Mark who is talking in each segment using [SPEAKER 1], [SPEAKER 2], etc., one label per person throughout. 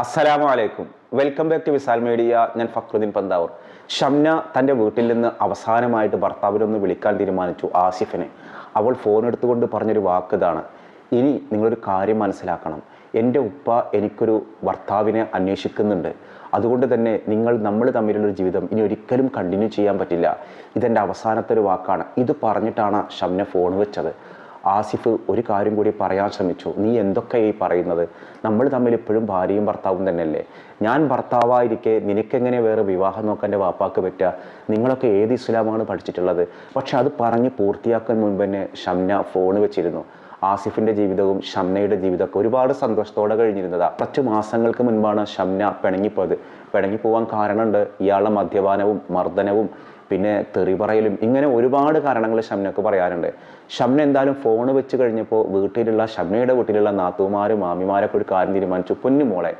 [SPEAKER 1] അസ്സലാമു അലൈക്കും welcome back to Visal media ഞാൻ ഫക്രുദ്ദീൻ പന്താവൂർ. ഷംന തന്റെ വീട്ടിൽ നിന്ന് അവസാനമായിട്ട് ഭർത്താവിനൊന്ന് വിളിക്കാൻ തീരുമാനിച്ചു ആസിഫിനെ. അവൾ ഫോൺ എടുത്തുകൊണ്ട് പറഞ്ഞൊരു വാക്ക് ഇതാണ്. ഇനി നിങ്ങളൊരു കാര്യം മനസ്സിലാക്കണം. എന്റെ ഉപ്പ എനിക്കൊരു ഭർത്താവിനെ അന്വേഷിക്കുന്നുണ്ട്. അതുകൊണ്ട് തന്നെ നിങ്ങൾ നമ്മൾ തമ്മിലുള്ളൊരു ജീവിതം ഇനി ഒരിക്കലും കണ്ടിന്യൂ ചെയ്യാൻ പറ്റില്ല. ഇതെന്റെ അവസാനത്തെ ഒരു വാക്കാണ്. ഇത് പറഞ്ഞിട്ടാണ് ഷംന ഫോൺ വെച്ചത്. ആസിഫ് ഒരു കാര്യം കൂടി പറയാൻ ശ്രമിച്ചു. നീ എന്തൊക്കെയാ ഈ പറയുന്നത്? നമ്മൾ തമ്മിൽ ഇപ്പോഴും ഭാര്യയും ഭർത്താവും തന്നെയല്ലേ? ഞാൻ ഭർത്താവായിരിക്കെ നിനക്കെങ്ങനെ വേറെ വിവാഹം നോക്കാൻ വാപ്പാക്ക് പറ്റുക നിങ്ങളൊക്കെ ഏത് ഇസ്ലാമാണ് പഠിച്ചിട്ടുള്ളത്? പക്ഷെ അത് പറഞ്ഞ് പൂർത്തിയാക്കാൻ മുൻപ് തന്നെ ഷംന ഫോൺ വെച്ചിരുന്നു. ആസിഫിന്റെ ജീവിതവും ഷംനയുടെ ജീവിതമൊക്കെ ഒരുപാട് സന്തോഷത്തോടെ കഴിഞ്ഞിരുന്നതാ. കുറച്ച് മാസങ്ങൾക്ക് മുൻപാണ് ഷംന പിണങ്ങിപ്പോയത്. പിണങ്ങിപ്പോവാൻ കാരണമുണ്ട് ഇയാളുടെ മദ്യപാനവും മർദ്ദനവും പിന്നെ തെറി പറയലും ഇങ്ങനെ ഒരുപാട് കാരണങ്ങൾ ഷംനക്ക് പറയാനുണ്ട് ഷംന എന്തായാലും ഫോൺ വെച്ച് കഴിഞ്ഞപ്പോൾ വീട്ടിലുള്ള ഷംനയുടെ വീട്ടിലുള്ള നാത്തുമാരും മാമിമാരൊക്കെ ഒരു കാര്യം തീരുമാനിച്ചു. പൊന്നു മോളെ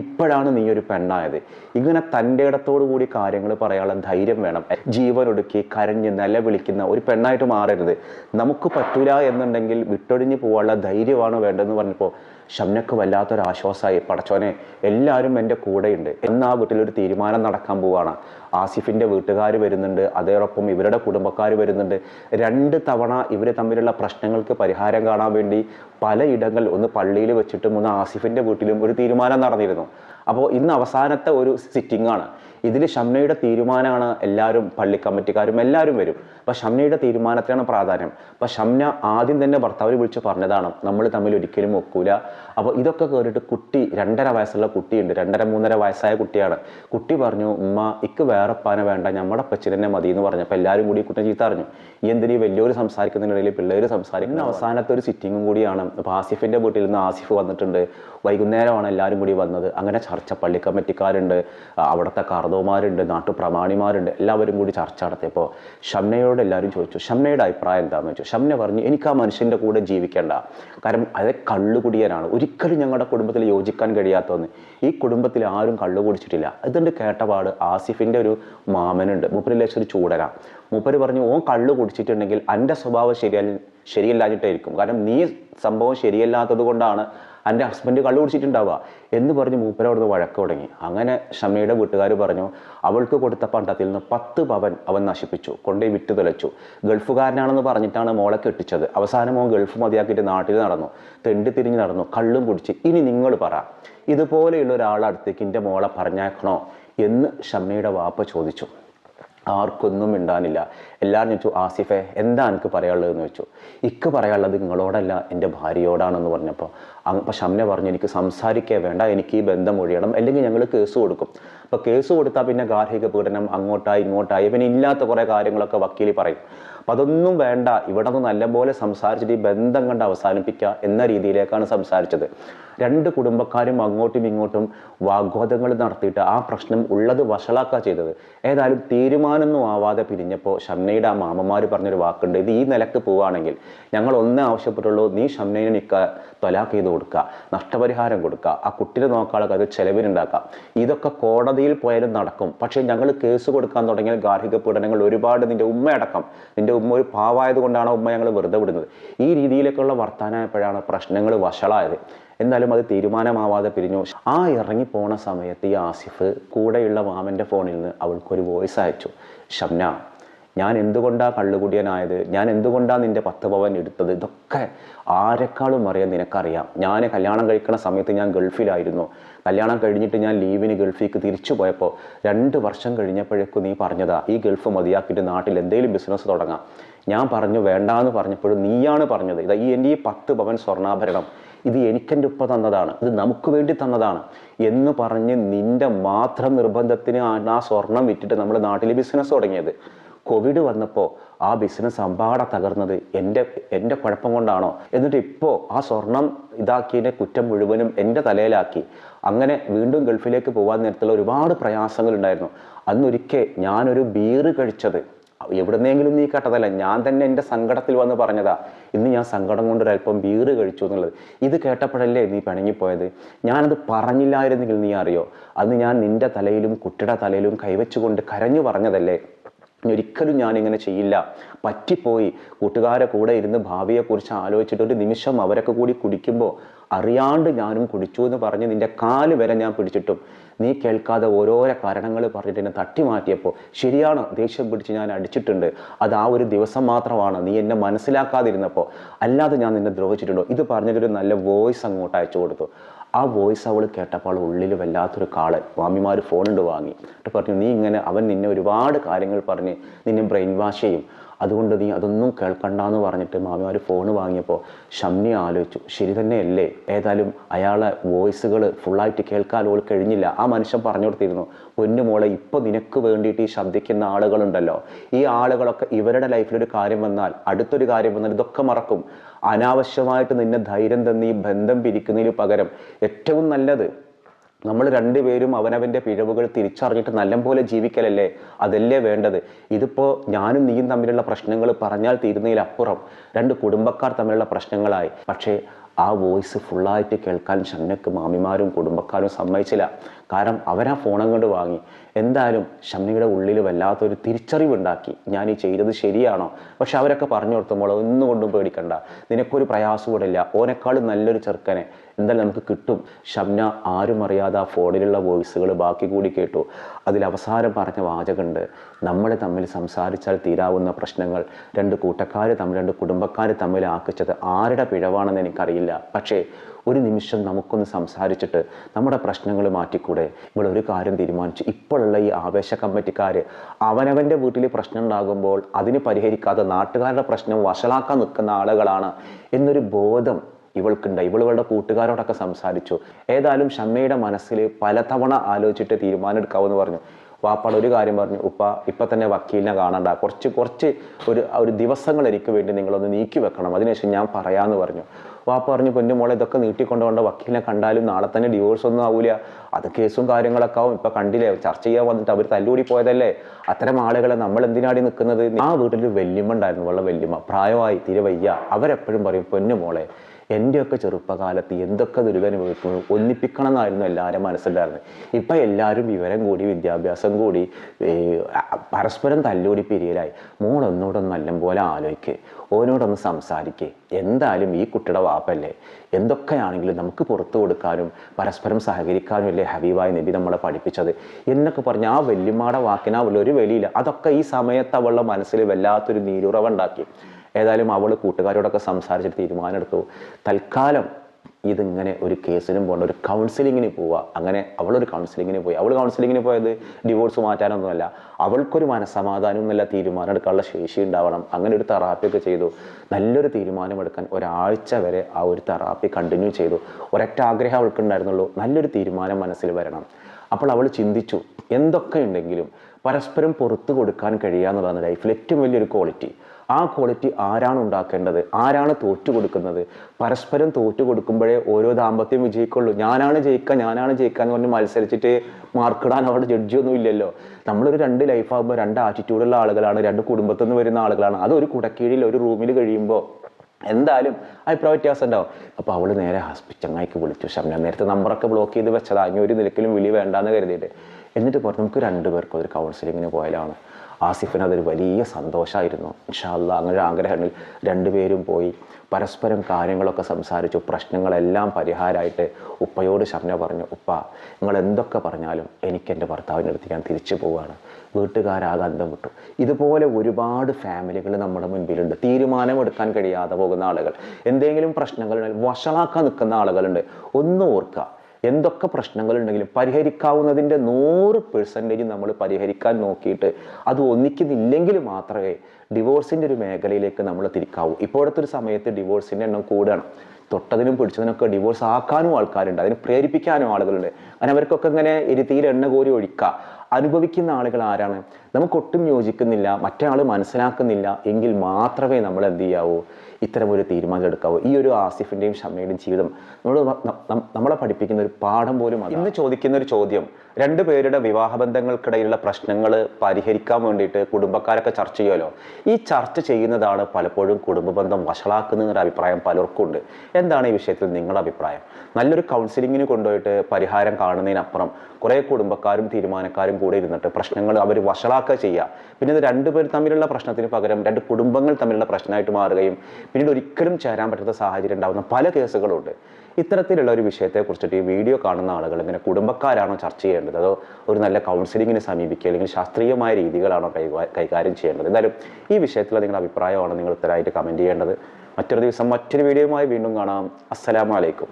[SPEAKER 1] ഇപ്പോഴാണ് നീ ഒരു പെണ്ണായത്. ഇങ്ങനെ തന്റെ ഇടത്തോടു കൂടി കാര്യങ്ങൾ പറയാനുള്ള ധൈര്യം വേണം. ജീവനൊടുക്കി കരഞ്ഞ് നിലവിളിക്കുന്ന ഒരു പെണ്ണായിട്ട് മാറരുത്. നമുക്ക് പറ്റൂല എന്നുണ്ടെങ്കിൽ വിട്ടൊഴിഞ്ഞ് പോകാനുള്ള ധൈര്യമാണ് വേണ്ടതെന്ന് പറഞ്ഞപ്പോൾ ഷംനക്ക് വല്ലാത്തൊരാശ്വാസമായി പടച്ചോനെ എല്ലാവരും എന്റെ കൂടെയുണ്ട്. എന്ന് ആ വീട്ടിലൊരു തീരുമാനം നടക്കാൻ പോവുകയാണ് ആസിഫിന്റെ വീട്ടുകാർ വരുന്നുണ്ട്. അതോടൊപ്പം ഇവരുടെ കുടുംബക്കാർ വരുന്നുണ്ട്. രണ്ട് തവണ ഇവർ തമ്മിലുള്ള പ്രശ്നങ്ങൾക്ക് പരിഹാരം കാണാൻ വേണ്ടി പലയിടങ്ങൾ ഒന്ന് പള്ളിയിൽ വെച്ചിട്ടും ഒന്ന് ആസിഫിന്റെ വീട്ടിലും ഒരു തീരുമാനം നടന്നിരുന്നു. അപ്പോൾ ഇന്ന് അവസാനത്തെ ഒരു സിറ്റിംഗ് ആണ്. ഇതിൽ ഷംനയുടെ തീരുമാനമാണ് എല്ലാവരും പള്ളി കമ്മിറ്റിക്കാരും എല്ലാവരും വരും. അപ്പോൾ ഷംനയുടെ തീരുമാനത്തിനാണ് പ്രാധാന്യം. അപ്പോൾ ഷംന ആദ്യം തന്നെ ഭർത്താവ് വിളിച്ച് പറഞ്ഞതാണ് നമ്മൾ തമ്മിൽ ഒരിക്കലും ഒക്കൂല. അപ്പോൾ ഇതൊക്കെ കയറിയിട്ട് കുട്ടി രണ്ടര വയസ്സുള്ള കുട്ടിയുണ്ട് രണ്ടര മൂന്നര വയസ്സായ കുട്ടിയാണ്. കുട്ടി പറഞ്ഞു ഉമ്മ ഇക്ക് വേറെ പാന വേണ്ട നമ്മുടെ പച്ചിനെ മതി എന്ന് പറഞ്ഞു പറഞ്ഞപ്പോൾ എല്ലാവരും കൂടി കുട്ടി ചീത്ത അറിഞ്ഞു. ഈ എന്തിനീ വലിയൊരു സംസാരിക്കുന്നതിനിടയിൽ പിള്ളേർ സംസാരിക്കുന്ന അവസാനത്തെ ഒരു സിറ്റിങ്ങും കൂടിയാണ്. അപ്പോൾ ആസിഫിന്റെ വീട്ടിൽ നിന്ന് ആസിഫ് വന്നിട്ടുണ്ട്. വൈകുന്നേരമാണ് എല്ലാവരും കൂടി വന്നത്. അങ്ങനെ ചർച്ച പള്ളി കമ്മിറ്റിക്കാരുണ്ട്. ആ, അവിടുത്തെ നാട്ടു പ്രമാണിമാരുണ്ട് എല്ലാവരും കൂടി ചർച്ച നടത്തിയപ്പോൾ ഷംനയോട് എല്ലാവരും ചോദിച്ചു ഷംനയുടെ അഭിപ്രായം എന്താണെന്ന് വെച്ചു ഷംന പറഞ്ഞു എനിക്ക് ആ മനുഷ്യന്റെ കൂടെ ജീവിക്കേണ്ട. കാരണം അതെ കള്ളുകുടിയനാണ്. ഒരിക്കലും ഞങ്ങളുടെ കുടുംബത്തിൽ യോജിക്കാൻ കഴിയാത്തതെന്ന് ഈ കുടുംബത്തിൽ ആരും കള്ളു കുടിച്ചിട്ടില്ല. അതുകൊണ്ട് കേട്ടപാട് ആസിഫിന്റെ ഒരു മാമനുണ്ട്. മൂപ്പരിലേശം ഒരു ചൂടര മൂപ്പര് പറഞ്ഞു ഓൻ കള്ളു കുടിച്ചിട്ടുണ്ടെങ്കിൽ എന്റെ സ്വഭാവം ശരിയല്ല ശരിയല്ലാഞ്ഞിട്ടായിരിക്കും. കാരണം നീ സംഭവം ശരിയല്ലാത്തത് കൊണ്ടാണ് എന്റെ ഹസ്ബൻഡ് കള്ളു കുടിച്ചിട്ടുണ്ടാവുക. എന്ന് പറഞ്ഞ് മൂപ്പര അവിടുന്ന് വഴക്ക് തുടങ്ങി. അങ്ങനെ ഷമയുടെ വീട്ടുകാർ പറഞ്ഞു അവൾക്ക് കൊടുത്ത പണ്ടത്തിൽ നിന്ന് പത്ത് പവൻ അവൻ നശിപ്പിച്ചു കൊണ്ടേ വിറ്റ് തുലച്ചു ഗൾഫുകാരനാണെന്ന് പറഞ്ഞിട്ടാണ് മോളെ കെട്ടിച്ചത്. അവസാനം മോൻ ഗൾഫ് മതിയാക്കിയിട്ട് നാട്ടിൽ നടന്നു. തെണ്ടി തിരിഞ്ഞ് നടന്നു. കള്ളും കുടിച്ച്. ഇനി നിങ്ങൾ പറ. ഇതുപോലെയുള്ള ഒരാളടുത്തേക്ക് എന്റെ മോളെ പറഞ്ഞേക്കണോ എന്ന് ഷമ്മയുടെ വാപ്പ ചോദിച്ചു. ആർക്കൊന്നും മിണ്ടാനില്ല. എല്ലാവരും ചോദിച്ചു ആസിഫെ എന്താ എനിക്ക് പറയാനുള്ളതെന്ന് ചോദിച്ചു. ഇക്ക് പറയാനുള്ളത് നിങ്ങളോടല്ല എന്റെ ഭാര്യയോടാണെന്ന് പറഞ്ഞപ്പോൾ. അപ്പോൾ ഷംന പറഞ്ഞു എനിക്ക് സംസാരിക്കേ വേണ്ട എനിക്ക് ഈ ബന്ധം ഒഴിയണം അല്ലെങ്കിൽ ഞങ്ങൾ കേസ് കൊടുക്കും. അപ്പോൾ കേസ് കൊടുത്താൽ പിന്നെ ഗാർഹിക പീഡനം അങ്ങോട്ടായി ഇങ്ങോട്ടായി പിന്നെ ഇല്ലാത്ത കുറേ കാര്യങ്ങളൊക്കെ വക്കീൽ പറയും. അപ്പം അതൊന്നും വേണ്ട. ഇവിടെ നിന്ന് നല്ലപോലെ സംസാരിച്ചിട്ട് ഈ ബന്ധം കണ്ട് അവസാനിപ്പിക്കുക എന്ന രീതിയിലേക്കാണ് സംസാരിച്ചത്. രണ്ട് കുടുംബക്കാരും അങ്ങോട്ടും ഇങ്ങോട്ടും വാഗ്വാദങ്ങൾ നടത്തിയിട്ട് ആ പ്രശ്നം ഉള്ളത് വഷളാക്കുക ചെയ്തത്. ഏതായാലും തീരുമാനമൊന്നും ആവാതെ പിരിഞ്ഞപ്പോൾ ഷംനയുടെ ആ മാമന്മാർ പറഞ്ഞൊരു വാക്കുണ്ട്. ഇത് ഈ നിലയ്ക്ക് പോവുകയാണെങ്കിൽ ഞങ്ങൾ ഒന്നേ ആവശ്യപ്പെട്ടുള്ളൂ നീ ഷംനയെ നിൽക്കുക തൊലാക്ക് ചെയ്ത് കൊടുക്കുക നഷ്ടപരിഹാരം കൊടുക്കുക ആ കുട്ടിനെ നോക്കാനുള്ള അത് ചെലവിനുണ്ടാക്കാം. ഇതൊക്കെ കോടതിയിൽ പോയാലും നടക്കും. പക്ഷേ ഞങ്ങൾ കേസ് കൊടുക്കാൻ തുടങ്ങിയാൽ ഗാർഹിക പീഡനങ്ങൾ ഒരുപാട് നിന്റെ ഉമ്മയടക്കം നിന്റെ ഉമ്മ ഒരു പാവായത് കൊണ്ടാണ് ഉമ്മ ഞങ്ങൾ വെറുതെ വിടുന്നത്. ഈ രീതിയിലേക്കുള്ള വർത്താനമായപ്പോഴാണ് പ്രശ്നങ്ങൾ വഷളായത്. എന്നാലും അത് തീരുമാനമാവാതെ പിരിഞ്ഞു. ആ ഇറങ്ങിപ്പോണ പോണ സമയത്ത് ഈ ആസിഫ് കൂടെയുള്ള മാമന്റെ ഫോണിൽ നിന്ന് അവൾക്കൊരു വോയിസ് അയച്ചു. ഷംന ഞാൻ എന്തുകൊണ്ടാണ് കള്ളുകുടിയനായത്? ഞാൻ എന്തുകൊണ്ടാണ് നിന്റെ പത്ത് പവൻ എടുത്തത്? ഇതൊക്കെ ആരെക്കാളും അറിയാൻ നിനക്കറിയാം. ഞാൻ കല്യാണം കഴിക്കുന്ന സമയത്ത് ഞാൻ ഗൾഫിലായിരുന്നു. കല്യാണം കഴിഞ്ഞിട്ട് ഞാൻ ലീവിന് ഗൾഫിലേക്ക് തിരിച്ചു പോയപ്പോൾ രണ്ട് വർഷം കഴിഞ്ഞപ്പോഴേക്കും നീ പറഞ്ഞതാ ഈ ഗൾഫ് മതിയാക്കിയിട്ട് നാട്ടിൽ എന്തെങ്കിലും ബിസിനസ് തുടങ്ങാം. ഞാൻ പറഞ്ഞു വേണ്ടാന്ന് പറഞ്ഞപ്പോഴും നീയാണ് പറഞ്ഞത്. ഇതാ ഈ എന്റെ ഈ പത്ത് പവൻ സ്വർണാഭരണം ഇത് എനിക്കെന്റെ ഉപ്പ തന്നതാണ്. ഇത് നമുക്ക് വേണ്ടി തന്നതാണ്. എന്ന് പറഞ്ഞ് നിന്റെ മാത്രം നിർബന്ധത്തിന് ആ സ്വർണം വിറ്റിട്ട് നമ്മൾ നാട്ടിൽ ബിസിനസ് തുടങ്ങിയത്. കോവിഡ് വന്നപ്പോൾ ആ ബിസിനസ് അമ്പാടെ തകർന്നത് എന്റെ എന്റെ കുഴപ്പം കൊണ്ടാണോ? എന്നിട്ട് ഇപ്പോൾ ആ സ്വർണം ഇതാക്കിയതിന്റെ കുറ്റം മുഴുവനും എന്റെ തലയിലാക്കി. അങ്ങനെ വീണ്ടും ഗൾഫിലേക്ക് പോകാൻ നേരത്തുള്ള ഒരുപാട് പ്രയാസങ്ങളുണ്ടായിരുന്നു. അന്നൊരിക്കൽ ഞാനൊരു ബീറ് കഴിച്ചത്. എവിടുന്നെങ്കിലും നീ കേട്ടതല്ല ഞാൻ തന്നെ എന്റെ സങ്കടത്തിൽ വന്ന് പറഞ്ഞതാ. ഇന്ന് ഞാൻ സങ്കടം കൊണ്ടൊരല്പം ബീറ് കഴിച്ചു എന്നുള്ളത്. ഇത് കേട്ടപ്പോഴല്ലേ നീ പിണങ്ങിപ്പോയത്? ഞാനത് പറഞ്ഞില്ലായിരുന്നെങ്കിൽ നീ അറിയോ? അന്ന് ഞാൻ നിന്റെ തലയിലും കുട്ടിയുടെ തലയിലും കൈവച്ചുകൊണ്ട് കരഞ്ഞു പറഞ്ഞതല്ലേ? ഒരിക്കലും ഞാനിങ്ങനെ ചെയ്യില്ല. പറ്റിപ്പോയി. കൂട്ടുകാരെ കൂടെ ഇരുന്ന് ഭാവിയെക്കുറിച്ച് ആലോചിച്ചിട്ട് ഒരു നിമിഷം അവരൊക്കെ കൂടി കുടിക്കുമ്പോൾ അറിയാണ്ട് ഞാനും കുടിച്ചു എന്ന് പറഞ്ഞ് നിന്റെ കാൽ വരെ ഞാൻ പിടിച്ചിട്ടും. നീ കേൾക്കാതെ ഓരോരോ കാരണങ്ങൾ പറഞ്ഞിട്ട് എന്നെ തട്ടി മാറ്റിയപ്പോൾ ശരിയാണ് ദേഷ്യം പിടിച്ച് ഞാൻ അടിച്ചിട്ടുണ്ട്. അത് ആ ഒരു ദിവസം മാത്രമാണ് നീ എന്നെ മനസ്സിലാക്കാതിരുന്നപ്പോൾ അല്ലാതെ ഞാൻ നിന്നെ ദ്രോഹിച്ചിട്ടുണ്ടോ? ഇത് പറഞ്ഞിട്ടൊരു നല്ല വോയിസ് അങ്ങോട്ട് അയച്ചു കൊടുത്തു. ആ വോയിസ് അവൾ കേട്ടപ്പോൾ ഉള്ളിൽ വല്ലാത്തൊരു കാളൻ മാമിമാർ ഫോണുണ്ട് വാങ്ങി. എന്നിട്ട് പറഞ്ഞു നീ ഇങ്ങനെ അവൻ നിന്നെ ഒരുപാട് കാര്യങ്ങൾ പറഞ്ഞ് നിന്നെ ബ്രെയിൻ വാഷ് ചെയ്യും. അതുകൊണ്ട് നീ അതൊന്നും കേൾക്കണ്ട എന്ന് പറഞ്ഞിട്ട് മാമിമാർ ഫോൺ വാങ്ങിയപ്പോൾ ഷംനി ആലോചിച്ചു. ശരി തന്നെയല്ലേ. ഏതായാലും അയാളെ വോയിസുകൾ ഫുള്ളായിട്ട് കേൾക്കാൻ ഓൾ കഴിഞ്ഞില്ല. ആ മനുഷ്യൻ പറഞ്ഞു കൊടുത്തിരുന്നു പൊന്നുമോളെ ഇപ്പോൾ നിനക്ക് വേണ്ടിയിട്ട് ഈ ശബ്ദിക്കുന്ന ആളുകളുണ്ടല്ലോ. ഈ ആളുകളൊക്കെ ഇവരുടെ ലൈഫിലൊരു കാര്യം വന്നാൽ അടുത്തൊരു കാര്യം വന്നാൽ ഇതൊക്കെ മറക്കും. അനാവശ്യമായിട്ട് നിന്നെ ധൈര്യം തന്ന് ഈ ബന്ധം പിരിക്കുന്നതിന് പകരം ഏറ്റവും നല്ലത് നമ്മൾ രണ്ടുപേരും അവനവന്റെ പിഴവുകൾ തിരിച്ചറിഞ്ഞിട്ട് നല്ലപോലെ ജീവിക്കലല്ലേ? അതല്ലേ വേണ്ടത്? ഇതിപ്പോൾ ഞാനും നീയും തമ്മിലുള്ള പ്രശ്നങ്ങൾ പറഞ്ഞാൽ തീരുന്നതിലപ്പുറം രണ്ട് കുടുംബക്കാർ തമ്മിലുള്ള പ്രശ്നങ്ങളായി. പക്ഷേ ആ വോയിസ് ഫുള്ളായിട്ട് കേൾക്കാൻ ഷന്നക്ക് മാമിമാരും കുടുംബക്കാരും സമ്മതിച്ചില്ല. കാരണം അവരാ ഫോൺ അങ്ങോട്ട് വാങ്ങി. എന്തായാലും ഷംനിയുടെ ഉള്ളിൽ വല്ലാത്തൊരു തിരിച്ചറിവുണ്ടാക്കി. ഞാൻ ഈ ചെയ്തത് ശരിയാണോ? പക്ഷെ അവരൊക്കെ പറഞ്ഞു കൊടുത്തുമ്പോൾ ഒന്നും കൊണ്ടും പേടിക്കണ്ട. നിനക്കൊരു പ്രയാസം കൂടെ ഇല്ല. ഓനേക്കാളും നല്ലൊരു ചെറുക്കനെ എന്തായാലും നമുക്ക് കിട്ടും. ഷംന ആരും അറിയാതെ ആ ഫോണിലുള്ള വോയിസുകൾ ബാക്കി കൂടി കേട്ടു. അതിൽ അവസാനം പറഞ്ഞ വാചകമുണ്ട് നമ്മളെ തമ്മിൽ സംസാരിച്ചാൽ തീരാവുന്ന പ്രശ്നങ്ങൾ. രണ്ട് കൂട്ടക്കാർ തമ്മിൽ രണ്ട് കുടുംബക്കാർ തമ്മിൽ ആക്കിച്ചത് ആരുടെ പിഴവാണെന്ന് എനിക്കറിയില്ല. പക്ഷേ ഒരു നിമിഷം നമുക്കൊന്ന് സംസാരിച്ചിട്ട് നമ്മുടെ പ്രശ്നങ്ങൾ മാറ്റിക്കൂടെ? ഇവിടെ ഒരു കാര്യം തീരുമാനിച്ചു. ഇപ്പോഴുള്ള ഈ ആവേശ കമ്മിറ്റിക്കാർ അവനവന്റെ വീട്ടിൽ പ്രശ്നം ഉണ്ടാകുമ്പോൾ അതിന് പരിഹരിക്കാതെ നാട്ടുകാരുടെ പ്രശ്നം വഷളാക്കാൻ നിൽക്കുന്ന ആളുകളാണ് എന്നൊരു ബോധം ഇവൾക്കുണ്ട്. ഇവളുകളുടെ കൂട്ടുകാരോടൊക്കെ സംസാരിച്ചു. ഏതായാലും ഷമ്മയുടെ മനസ്സിൽ പലതവണ ആലോചിച്ചിട്ട് തീരുമാനം എടുക്കാവെന്ന് പറഞ്ഞു. വാപ്പാട് ഒരു കാര്യം പറഞ്ഞു. ഉപ്പ ഇപ്പം തന്നെ വക്കീലിനെ കാണണ്ട. കുറച്ച് കുറച്ച് ഒരു ഒരു ദിവസങ്ങൾ എനിക്ക് വേണ്ടി നിങ്ങളൊന്ന് നീക്കി വെക്കണം. അതിനുശേഷം ഞാൻ പറയാമെന്ന് പറഞ്ഞു. വാപ്പ പറഞ്ഞു പൊന്നുമോളെ ഇതൊക്കെ നീട്ടിക്കൊണ്ടുകൊണ്ട് വക്കീലിനെ കണ്ടാലും നാളെ തന്നെ ഡിവോഴ്സ് ഒന്നും ആവില്ല അത് കേസും കാര്യങ്ങളൊക്കെ ആവും. ഇപ്പം കണ്ടില്ലേ ചർച്ച ചെയ്യാൻ വന്നിട്ട് അവർ തല്ലുകൂടി പോയതല്ലേ? അത്തരം ആളുകളെ നമ്മൾ എന്തിനാടി നിൽക്കുന്നത് ആ വീട്ടിൽ വല്യമ്മ ഉണ്ടായിരുന്നു. വെള്ള വല്യമ്മ പ്രായമായി തീരെ വയ്യ. അവരെപ്പോഴും പറയും പൊന്നു മോളെ എന്റെയൊക്കെ ചെറുപ്പകാലത്ത് എന്തൊക്കെ ദുരിതമനുഭവിക്കുന്നു ഒന്നിപ്പിക്കണം എന്നായിരുന്നു എല്ലാവരും മനസ്സിലായിരുന്നത് ഇപ്പം എല്ലാവരും വിവരം കൂടി വിദ്യാഭ്യാസം കൂടി പരസ്പരം തല്ലുകൂടി പിരിയലായി. ഒന്നുകൂടെ നല്ല പോലെ ആലോചിക്ക് ഓനോടൊന്ന് സംസാരിക്കേ. എന്തായാലും ഈ കുട്ടിയുടെ വാപ്പല്ലേ? എന്തൊക്കെയാണെങ്കിലും നമുക്ക് പുറത്തു കൊടുക്കാനും പരസ്പരം സഹകരിക്കാനും അല്ലേ ഹബീബായ നബി നമ്മളെ പഠിപ്പിച്ചത്? എന്നൊക്കെ പറഞ്ഞ് ആ വല്യമ്മയുടെ വാക്കിനാവുള്ള ഒരു വെളിയില്ല അതൊക്കെ ഈ സമയത്ത് അവളുടെ മനസ്സിൽ വല്ലാത്തൊരു നീരുറവുണ്ടാക്കി. ഏതായാലും അവൾ കൂട്ടുകാരോടൊക്കെ സംസാരിച്ചിട്ട് തീരുമാനമെടുത്തു തൽക്കാലം ഇതിങ്ങനെ ഒരു കേസിനും പോകണ്ട ഒരു കൗൺസിലിങ്ങിന് പോവുക അങ്ങനെ അവളൊരു കൗൺസിലിങ്ങിന് പോയി. അവൾ കൗൺസിലിങ്ങിന് പോയത് ഡിവോഴ്സ് മാറ്റാനൊന്നുമല്ല. അവൾക്കൊരു മനസ്സമാധാനം നല്ല തീരുമാനം എടുക്കാനുള്ള ശേഷി ഉണ്ടാവണം. അങ്ങനെ ഒരു തെറാപ്പി ഒക്കെ ചെയ്തു. നല്ലൊരു തീരുമാനമെടുക്കാൻ ഒരാഴ്ച വരെ ആ ഒരു തെറാപ്പി കണ്ടിന്യൂ ചെയ്തു. ഒരൊറ്റ ആഗ്രഹം അവൾക്കുണ്ടായിരുന്നുള്ളൂ. നല്ലൊരു തീരുമാനം മനസ്സിൽ വരണം. അപ്പോൾ അവൾ ചിന്തിച്ചു എന്തൊക്കെ ഉണ്ടെങ്കിലും പരസ്പരം പുറത്തു കൊടുക്കാൻ കഴിയുക എന്നുള്ളതാണ് ലൈഫിൽ ഏറ്റവും വലിയൊരു ക്വാളിറ്റി ആ ക്വാളിറ്റി ആരാണ് ഉണ്ടാക്കേണ്ടത്? ആരാണ് തോറ്റു കൊടുക്കുന്നത്? പരസ്പരം തോറ്റു കൊടുക്കുമ്പോഴേ ഓരോ ദാമ്പത്യം വിജയിക്കുള്ളൂ. ഞാനാണ് ജയിക്കുക ഞാനാണ് ജയിക്കുക എന്ന് പറഞ്ഞ് മത്സരിച്ചിട്ട് മാർക്കിടാൻ അവിടെ ജഡ്ജിയൊന്നും ഇല്ലല്ലോ. നമ്മളൊരു രണ്ട് ലൈഫാകുമ്പോൾ രണ്ട് ആറ്റിറ്റ്യൂഡുള്ള ആളുകളാണ് രണ്ട് കുടുംബത്തിൽ നിന്ന് വരുന്ന ആളുകളാണ്. അതൊരു കുടക്കീഴിൽ ഒരു റൂമിൽ കഴിയുമ്പോൾ എന്തായാലും അഭിപ്രായ വ്യത്യാസം ഉണ്ടാവും. അപ്പോൾ അവൾ നേരെ ഹസ്ബി ചങ്ങായിക്ക് വിളിച്ചു. ഷംന നേരത്തെ നമ്പറൊക്കെ ബ്ലോക്ക് ചെയ്ത് വെച്ചതാ. ഇനി ഒരു നിലക്കിലും വിളി വേണ്ടാന്ന് കരുതിയിട്ട്. എന്നിട്ട് പറഞ്ഞു നമുക്ക് രണ്ടുപേർക്കും ഒരു കൗൺസിലിങ്ങിന് പോയാലാണ്. ആസിഫിന് അതൊരു വലിയ സന്തോഷമായിരുന്നു ഇൻഷാല്ല അങ്ങനെ ആഗ്രഹങ്ങൾ രണ്ടുപേരും പോയി. പരസ്പരം കാര്യങ്ങളൊക്കെ സംസാരിച്ചു. പ്രശ്നങ്ങളെല്ലാം പരിഹാരമായിട്ട് ഉപ്പയോട് ശർണ പറഞ്ഞു ഉപ്പ നിങ്ങൾ എന്തൊക്കെ പറഞ്ഞാലും എനിക്ക് എന്റെ ഭർത്താവിന്റെ അടുത്ത് ഞാൻ തിരിച്ചു പോവുകയാണ്. വീട്ടുകാരാകെ അന്തം വിട്ടു. ഇതുപോലെ ഒരുപാട് ഫാമിലികൾ നമ്മുടെ മുൻപിലുണ്ട്. തീരുമാനമെടുക്കാൻ കഴിയാതെ പോകുന്ന ആളുകൾ എന്തെങ്കിലും പ്രശ്നങ്ങൾ വഷളാക്കാൻ നിൽക്കുന്ന ആളുകളുണ്ട്. ഒന്ന് ഓർക്കുക എന്തൊക്കെ പ്രശ്നങ്ങളുണ്ടെങ്കിലും പരിഹരിക്കാവുന്നതിന്റെ നൂറ് പെർസെന്റേജ് നമ്മൾ പരിഹരിക്കാൻ നോക്കിയിട്ട് അത് ഒന്നിക്കുന്നില്ലെങ്കിൽ മാത്രമേ ഡിവോഴ്സിന്റെ ഒരു മേഖലയിലേക്ക് നമ്മൾ തിരിക്കാവൂ. ഇപ്പോഴത്തെ ഒരു സമയത്ത് ഡിവോഴ്സിന്റെ എണ്ണം കൂടുകയാണ്. തൊട്ടതിനും പിടിച്ചതിനൊക്കെ ഡിവോഴ്സ് ആക്കാനും ആൾക്കാരുണ്ട്. അതിന് പ്രേരിപ്പിക്കാനും ആളുകളുണ്ട്. അങ്ങനെ അവർക്കൊക്കെ ഇങ്ങനെ ഇരുത്തിയിൽ എണ്ണ കോരി ഒഴിക്കുക. അനുഭവിക്കുന്ന ആളുകൾ ആരാണ്? നമുക്കൊട്ടും യോജിക്കുന്നില്ല മറ്റേ മനസ്സിലാക്കുന്നില്ല എങ്കിൽ മാത്രമേ നമ്മൾ എന്ത് ചെയ്യാവൂ? ഇത്തരമൊരു തീരുമാനം എടുക്കാവൂ. ഈ ഒരു ആസിഫിന്റെയും ഷമ്മയുടെയും ജീവിതം നമ്മൾ നമ്മളെ പഠിപ്പിക്കുന്ന ഒരു പാഠം പോലും. ഇന്ന് ചോദിക്കുന്ന ഒരു ചോദ്യം രണ്ട് പേരുടെ വിവാഹബന്ധങ്ങൾക്കിടയിലുള്ള പ്രശ്നങ്ങൾ പരിഹരിക്കാൻ വേണ്ടിയിട്ട് കുടുംബക്കാരൊക്കെ ചർച്ച ചെയ്യുമല്ലോ? ഈ ചർച്ച ചെയ്യുന്നതാണ് പലപ്പോഴും കുടുംബബന്ധം വഷളാക്കുന്ന ഒരു അഭിപ്രായം പലർക്കും ഉണ്ട് എന്താണ് ഈ വിഷയത്തിൽ നിങ്ങളുടെ അഭിപ്രായം? നല്ലൊരു കൗൺസിലിങ്ങിന് കൊണ്ടുപോയിട്ട് പരിഹാരം കാണുന്നതിനപ്പുറം കുറേ കുടുംബക്കാരും തീരുമാനക്കാരും കൂടെ ഇരുന്നിട്ട് പ്രശ്നങ്ങൾ അവർ വഷളാക്കുക ചെയ്യുക. പിന്നെ ഇത് രണ്ടുപേർ തമ്മിലുള്ള പ്രശ്നത്തിന് പകരം രണ്ട് കുടുംബങ്ങൾ തമ്മിലുള്ള പ്രശ്നമായിട്ട് മാറുകയും പിന്നീട് ഒരിക്കലും ചേരാൻ പറ്റാത്ത സാഹചര്യം ഉണ്ടാകുന്ന പല കേസുകളുണ്ട്. ഇത്തരത്തിലുള്ള ഒരു വിഷയത്തെക്കുറിച്ചിട്ട് ഈ വീഡിയോ കാണുന്ന ആളുകൾ ഇങ്ങനെ കുടുംബക്കാരാണോ ചർച്ച ചെയ്യേണ്ടത്? അതോ ഒരു നല്ല കൗൺസിലിങ്ങിനെ സമീപിക്കുക അല്ലെങ്കിൽ ശാസ്ത്രീയമായ രീതികളാണോ കൈകാര്യം ചെയ്യേണ്ടത്? എന്തായാലും ഈ വിഷയത്തിൽ നിങ്ങളുടെ അഭിപ്രായമാണ് നിങ്ങൾ ഉത്തരമായിട്ട് കമന്റ് ചെയ്യേണ്ടത്. മറ്റൊരു ദിവസം മറ്റൊരു വീഡിയോയുമായി വീണ്ടും കാണാം. അസ്സലാമലൈക്കും